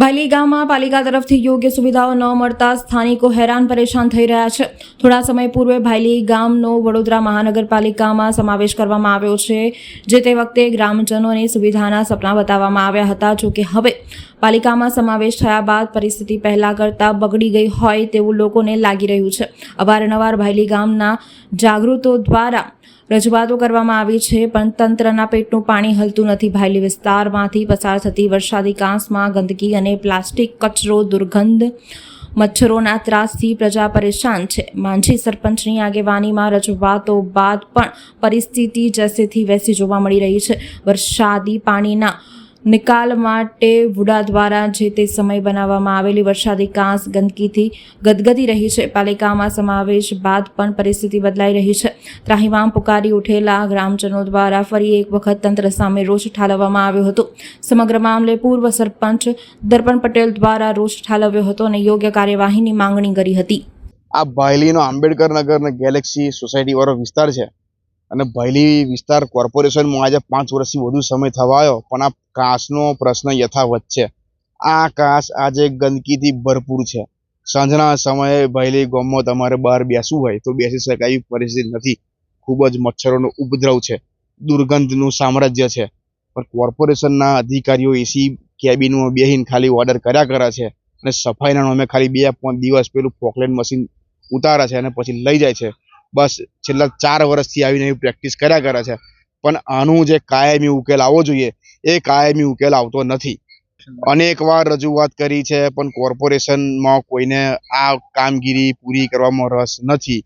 ભાયલી ગામમાં પાલિકા તરફથી યોગ્ય સુવિધાઓ ન મળતા સ્થાનિકો હેરાન પરેશાન થઈ રહ્યા છે. થોડા સમય પૂર્વે ભાયલી ગામનો વડોદરા મહાનગરપાલિકામાં સમાવેશ કરવામાં આવ્યો છે, જે તે વખતે ગ્રામજનોને સુવિધાના સપના બતાવવામાં આવ્યા હતા. જો કે હવે પાલિકામાં સમાવેશ થયા બાદ પરિસ્થિતિ પહેલાં કરતાં બગડી ગઈ હોય તેવું લોકોને લાગી રહ્યું છે. અવારનવાર ભાયલી ગામના જાગૃતો દ્વારા રજૂઆતો કરવામાં આવી છે, પણ તંત્રના પેટનું પાણી હલતું નથી. ભાયલી વિસ્તારમાંથી પસાર થતી વરસાદી કાંસમાં ગંદકી અને પ્લાસ્ટિક કચરો દુર્ગંધ મચ્છરોના ત્રાસથી પ્રજા પરેશાન છે. માંઝી સરપંચની આગેવાનીમાં રજૂઆતો બાદ પણ પરિસ્થિતિ જસેથી વેસી જોવા મળી રહી છે. વરસાદી પાણીના નિકાલ માટે વુડા દ્વારા જે તે સમય બનાવવામાં આવેલી વરસાદી કાંસ ગંદકીથી ગદગદી રહી છે. પાલિકામાં સમાવેશ બાદ પણ પરિસ્થિતિ બદલાઈ રહી છે. ત્રાહિમામ પુકારી ઉઠેલા ગ્રામજનો દ્વારા ફરી એક વખત તંત્ર સામે રોષ ઠાલવવામાં આવ્યો હતો. સમગ્ર મામલે પૂર્વ સરપંચ દર્પણ પટેલ દ્વારા રોષ ઠાલવ્યો હતો અને યોગ્ય કાર્યવાહીની માંગણી કરી હતી. આ ભાયલીનો આંબેડકર નગર ગેલેક્સી સોસાયટી વાળો વિસ્તાર છે. અને ભયલી વિસ્તાર કોર્પોરેશનમાં આજે પાંચ વર્ષથી વધુ સમય થવા આવ્યો પણ આ કાશનો પ્રશ્ન યથાવત છે. આ કાશ આજે ગંદકીથી ભરપૂર છે. સાંજના સમયે ભયલી ગામમાં તમારે બહાર બેસવું હોય તો બેસી શકાય એવી પરિસ્થિતિ નથી. ખૂબ જ મચ્છરોનો ઉપદ્રવ છે. દુર્ગંધનું સામ્રાજ્ય છે. પણ કોર્પોરેશનના અધિકારીઓ એસી કેબિનમાં બેહીને ખાલી ઓર્ડર કર્યા કરે છે અને સફાઈના નામે ખાલી બે પાંચ દિવસ પેલું પોકલેન મશીન ઉતારે છે અને પછી લઈ જાય છે. બસ છેલ્લા ચાર વર્ષથી આવીને એવી પ્રેક્ટિસ કર્યા કરે છે. પણ આનું જે કાયમી ઉકેલ આવવો જોઈએ, એ કાયમી ઉકેલ આવતો નથી. અનેકવાર રજૂઆત કરી છે, પણ કોર્પોરેશનમાં કોઈને આ કામગીરી પૂરી કરવામાં રસ નથી.